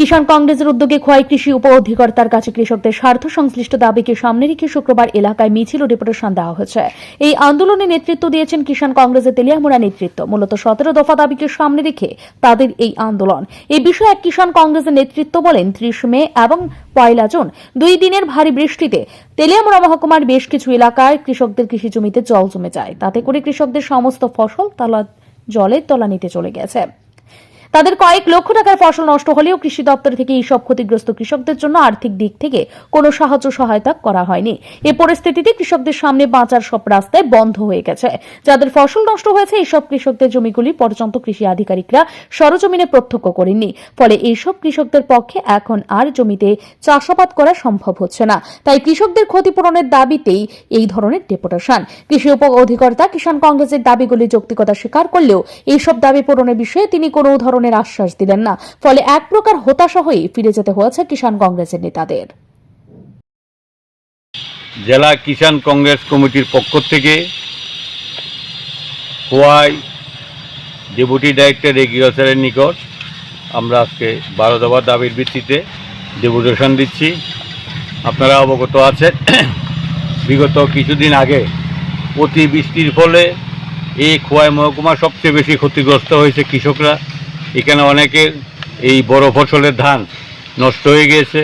কিষাণ কংগ্রেসের উদ্যোগে খোয়াই কৃষি উপ অধিকর্তার কাছে কৃষকদের স্বার্থ সংশ্লিষ্ট দাবিকে সামনে রেখে শুক্রবার এলাকায় মিছিল ও ডেপুটেশন দেওয়া হয়েছে। এই আন্দোলনে নেতৃত্ব দিয়েছেন কিষাণ কংগ্রেসের তেলিয়ামুড়া নেতৃত্ব। মূলত সতেরো দফা দাবিকে সামনে রেখে তাদের এই আন্দোলন। এই বিষয়ে এক কিষাণ কংগ্রেসের নেতৃত্ব বলেন, ত্রিশ মে এবং পয়লা জুন, দুই দিনের ভারী বৃষ্টিতে তেলিয়ামুড়া মহকুমার বেশ কিছু এলাকায় কৃষকদের কৃষি জমিতে জল জমে যায়। তাতে করে কৃষকদের সমস্ত ফসল তলা, জলের তলানিতে চলে গেছে। তাদের কয়েক লক্ষ টাকার ফসল নষ্ট হলেও কৃষি দপ্তর থেকে এইসব ক্ষতিগ্রস্ত কৃষকদের জন্য আর্থিক দিক থেকে কোনো সাহায্য, সহায়তা করা হয়নি। এ পরিস্থিতিতে কৃষকদের সামনে বাঁচার সব রাস্তায় বন্ধ হয়ে গেছে। যাদের ফসল নষ্ট হয়েছে এইসব কৃষকদের জমিগুলি পর্যন্ত কৃষি আধিকারিকরা সরজমিনে প্রত্যক্ষ করেননি। ফলে এইসব কৃষকদের পক্ষে এখন আর জমিতে চাষাবাদ করা সম্ভব হচ্ছে না। তাই কৃষকদের ক্ষতিপূরণের দাবিতেই এই ধরনের ডেপুটেশন। কৃষি উপ অধিকর্তা কিষাণ কংগ্রেসের দাবিগুলি যৌক্তিকতা স্বীকার করলেও এইসব দাবি পূরণের বিষয়ে তিনি কোনো ধরনের আশ্বাস দিলেন না। ফলে এক প্রকার হতাশা হয়ে ফিরে যেতে হয়েছে কিষাণ কংগ্রেসের নেতাদের। জেলা কিষাণ কংগ্রেস কমিটির পক্ষ থেকে খোয়াই ডেপুটি ডাইরেক্টর এগ্রিকালচারের নিকট আমরা আজকে বারো দফা দাবির ভিত্তিতে ডেপুটেশন দিচ্ছি। আপনারা অবগত আছেন, বিগত কিছুদিন আগে অতি বৃষ্টির ফলে এই খোয়াই মহকুমা সবচেয়ে বেশি ক্ষতিগ্রস্ত হয়েছে কৃষকরা। এখানে অনেকের এই বড় ফসলের ধান নষ্ট হয়ে গিয়েছে।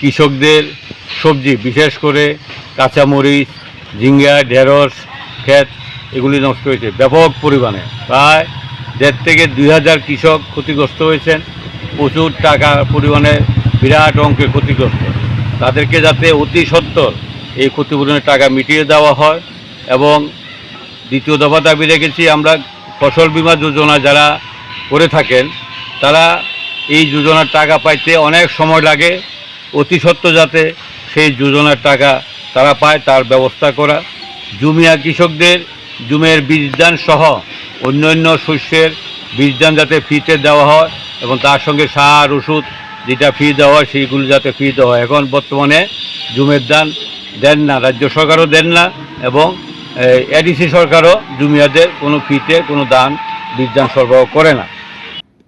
কৃষকদের সবজি, বিশেষ করে কাঁচামরিচ, ঝিঙ্গা, ঢেঁড়স, ক্ষেত, এগুলি নষ্ট হয়েছে ব্যাপক পরিমাণে। প্রায় দেড় থেকে দুই হাজার কৃষক ক্ষতিগ্রস্ত হয়েছেন। প্রচুর টাকা পরিমাণে বিরাট অঙ্কের ক্ষতিগ্রস্ত। তাদেরকে যাতে অতি সত্বর এই ক্ষতিপূরণের টাকা মিটিয়ে দেওয়া হয় এবং দ্বিতীয় দফা দাবি রেখেছি, আমরা ফসল বীমা যোজনা যারা করে থাকেন, তারা এই যোজনার টাকা পাইতে অনেক সময় লাগে, অতি সত্ত্বর যাতে সেই যোজনার টাকা তারা পায় তার ব্যবস্থা করা। জুমিয়া কৃষকদের জুমের বীজদান সহ অন্যান্য শস্যের বীজদান যাতে ফ্রিতে দেওয়া হয় এবং তার সঙ্গে সার, ওষুধ যেটা ফ্রি দেওয়া হয় সেইগুলো যাতে ফ্রি দেওয়া হয়। এখন বর্তমানে জুমের দান দেন না, রাজ্য সরকারও দেন না এবং এডিসি সরকারও জুমিয়াদের কোনো ফিতে কোনো দান বীজদান সরবরাহ করে না।